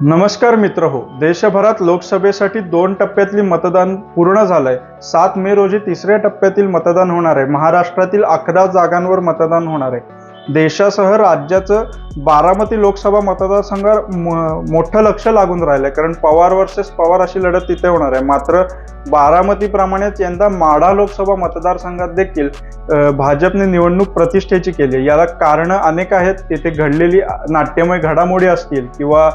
नमस्कार मित्र हो देशभरात लोकसभेसाठी दोन टप्प्यातली मतदान पूर्ण झालंय. सात मे रोजी तिसऱ्या टप्प्यातील मतदान होणार आहे. महाराष्ट्रातील अकरा जागांवर मतदान होणार आहे. देशासह राज्याचं बारामती लोकसभा मतदारसंघावर म- मोठं लक्ष लागून राहिलंय. कारण पवार वर्सेस पवार अशी लढत तिथे होणार आहे. मात्र बारामतीप्रमाणेच यंदा माढा लोकसभा मतदारसंघात देखील भाजपने निवडणूक प्रतिष्ठेची केली आहे. याला कारणं अनेक आहेत. तिथे घडलेली नाट्यमय घडामोडी असतील किंवा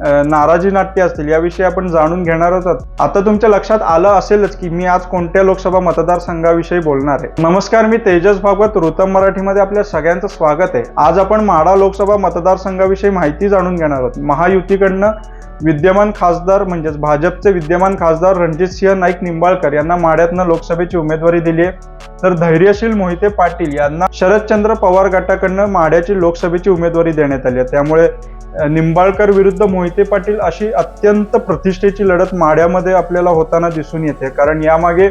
नाराजी नाट्य असतील याविषयी आपण जाणून घेणारच आहोत. आता तुमच्या लक्षात आलं असेलच की मी आज कोणत्या लोकसभा मतदारसंघाविषयी बोलणार आहे. नमस्कार मी तेजस भागवत ऋतम मराठीमध्ये आपल्या सगळ्यांचं स्वागत आहे. आज आपण माढा लोकसभा मतदारसंघाविषयी माहिती जाणून घेणार आहोत. महायुतीकडनं विद्यमान खासदार म्हणजेच भाजपचे विद्यमान खासदार रणजित सिंह नाईक निंबाळकर यांना माड्यातनं लोकसभेची उमेदवारी दिली आहे. तर धैर्यशील मोहिते पाटील यांना शरदचंद्र पवार गटाकडनं माड्याची लोकसभेची उमेदवारी देण्यात आली आहे. त्यामुळे निंबाळकर विरुद्ध मोहिते पाटील अशी अत्यंत प्रतिष्ठेची लढत माड्यामध्ये आपल्याला होताना दिसून येते. कारण यामागे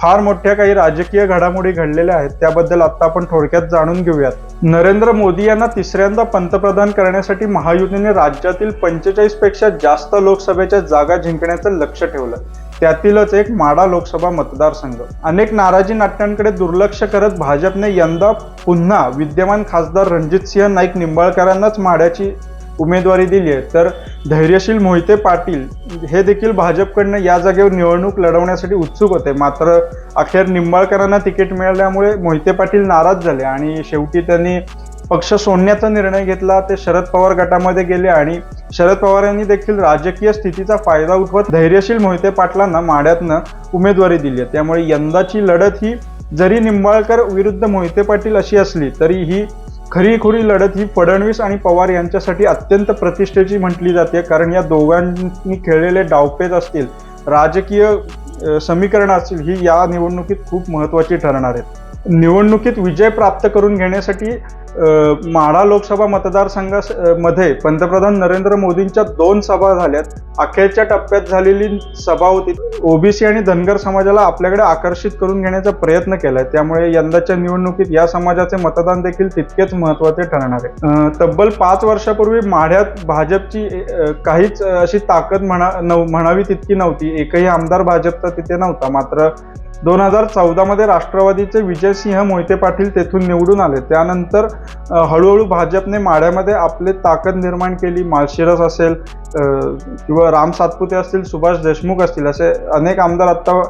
फार मोठ्या काही राजकीय घडामोडी घडलेल्या आहेत त्याबद्दल आता आपण थोडक्यात जाणून घेऊयात. नरेंद्र मोदी यांना तिसऱ्यांदा पंतप्रधान करण्यासाठी महायुतीने राज्यातील पंचेचाळीसपेक्षा जास्त लोकसभेच्या जागा जिंकण्याचं लक्ष ठेवलं. त्यातीलच एक माडा लोकसभा मतदारसंघ. अनेक नाराजी नाट्यांकडे दुर्लक्ष करत भाजपने यंदा पुन्हा विद्यमान खासदार रणजितसिंह नाईक निंबाळकरांनाच माड्याची उमेदवारी दिली आहे तर धैर्यशील मोहिते पाटील हे देखील भाजपकडनं या जागेवर निवडणूक लढवण्यासाठी उत्सुक होते. मात्र अखेर निंबाळकरांना तिकीट मिळाल्यामुळे मोहिते पाटील नाराज झाले आणि शेवटी त्यांनी पक्ष सोडण्याचा निर्णय घेतला. ते शरद पवार गटामध्ये गेले आणि शरद पवार यांनी देखील राजकीय स्थितीचा फायदा उठवत धैर्यशील मोहिते पाटलांना माड्यातनं उमेदवारी दिली आहे. त्यामुळे यंदाची लढत ही जरी निंबाळकर विरुद्ध मोहिते पाटील अशी असली तरी ही खरीखुरी लढत ही फडणवीस आणि पवार यांच्यासाठी अत्यंत प्रतिष्ठेची म्हटली जाते कारण या दोघांनी खेळलेले डावपेच असतील राजकीय समीकरण असतील ही या निवडणुकीत खूप महत्त्वाची ठरणार आहेत. निवडणुकीत विजय प्राप्त करून घेण्यासाठी माढा लोकसभा मतदारसंघा मध्ये पंतप्रधान नरेंद्र मोदींच्या दोन सभा झाल्यात. अखेरच्या टप्प्यात झालेली सभा होती. ओबीसी आणि धनगर समाजाला आपल्याकडे आकर्षित करून घेण्याचा प्रयत्न केलाय. त्यामुळे यंदाच्या निवडणुकीत या समाजाचे मतदान देखील तितकेच महत्त्वाचे ठरणार आहे. तब्बल पाच वर्षापूर्वी माढ्यात भाजपची काहीच अशी ताकद म्हणा नव- म्हणावी तितकी नव्हती. एकही आमदार भाजपचा तिथे नव्हता. मात्र दोन हजार चौदामध्ये राष्ट्रवादीचे विजयसिंह मोहिते पाटील तेथून निवडून आले. त्यानंतर हळूहळू भाजपने माढ्यामध्ये आपले ताकद निर्माण केली. माळशिरस असेल किंवा राम सातपुते असतील सुभाष देशमुख असतील असे अनेक आमदार आता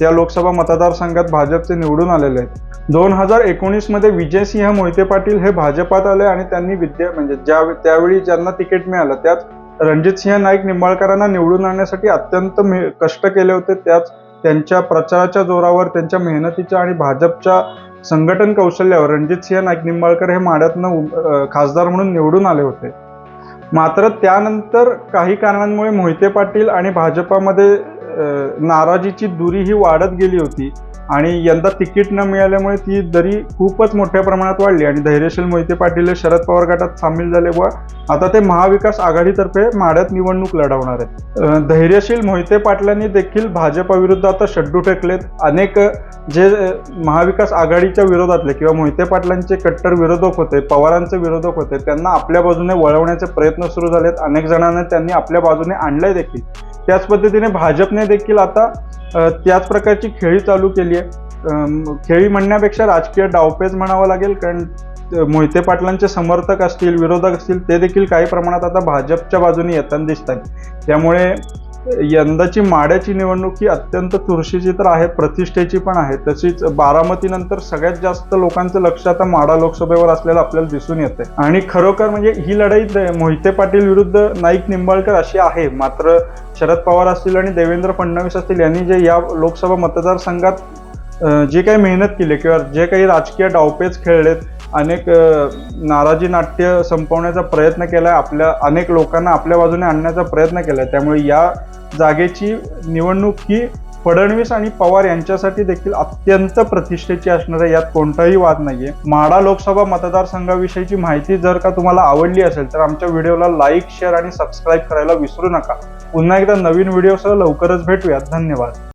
त्या लोकसभा मतदारसंघात भाजपचे निवडून आलेले आहेत. दोन हजार एकोणीसमध्ये विजयसिंह मोहिते पाटील हे भाजपात आले आणि त्यांनी विद्या म्हणजे ज्या त्यावेळी ज्यांना तिकीट मिळालं त्यात रणजितसिंह नाईक निंबाळकरांना निवडून आणण्यासाठी अत्यंत मे- कष्ट केले होते. त्याच त्यांच्या प्रचाराच्या जोरावर त्यांच्या मेहनतीच्या आणि भाजपच्या संघटन कौशल्यावर रणजितसिंह नाईक निंबाळकर हे माड्यातनं खासदार म्हणून निवडून आले होते. मात्र त्यानंतर काही कारणांमुळे मोहिते पाटील आणि भाजपामध्ये नाराजीची दुरी ही वाढत गेली होती आणि यंदा तिकीट न मिळाल्यामुळे ती दरी खूपच मोठ्या प्रमाणात वाढली आणि धैर्यशील मोहिते पाटील हे शरद पवार गटात सामील झाले व आता ते महाविकास आघाडीतर्फे माड्यात निवडणूक लढवणार आहेत. धैर्यशील मोहिते पाटलांनी देखील भाजपाविरुद्ध आता शड्डू टेकलेत. अनेक जे महाविकास आघाडीच्या विरोधातले किंवा मोहिते पाटलांचे कट्टर विरोधक होते पवारांचे विरोधक होते त्यांना आपल्या बाजूने वळवण्याचे प्रयत्न सुरू झालेत. अनेक जणांना त्यांनी आपल्या बाजूने आणलंय देखील. त्याच पद्धतीने भाजपने देखील आता त्याच प्रकारची खेळी चालू केली आहे. खेळी म्हणण्यापेक्षा राजकीय डावपेच म्हणावं लागेल कारण मोहिते पाटलांचे समर्थक असतील विरोधक असतील ते देखील काही प्रमाणात आता भाजपच्या बाजूने येताना दिसत आहेत त्यामुळे यंदाची माड्याची निवडणूक ही अत्यंत चुरशीची तर आहे प्रतिष्ठेची पण आहे. तशीच बारामतीनंतर सगळ्यात जास्त लोकांचं लक्ष आता माडा लोकसभेवर असलेलं आपल्याला दिसून येते आणि खरोखर म्हणजे ही लढाई मोहिते पाटील विरुद्ध नाईक निंबाळकर अशी आहे. मात्र शरद पवार असतील आणि देवेंद्र फडणवीस असतील यांनी जे या लोकसभा मतदारसंघात जे काही मेहनत केली किंवा जे काही राजकीय डावपेच खेळलेत अनेक नाराजी नाट्य संपवण्याचा प्रयत्न केलाय आपल्या अनेक लोकांना आपल्या बाजूने आणण्याचा प्रयत्न केलाय. त्यामुळे या जागेची निवडणूक ही फडणवीस आणि पवार यांच्यासाठी देखील अत्यंत प्रतिष्ठेची असणार आहे यात कोणताही वाद नाहीये. माडा लोकसभा मतदारसंघाविषयीची माहिती जर का तुम्हाला आवडली असेल तर आमच्या व्हिडिओला लाईक शेअर आणि सबस्क्राईब करायला विसरू नका. पुन्हा एकदा नवीन व्हिडिओसह लवकरच भेटूयात. धन्यवाद.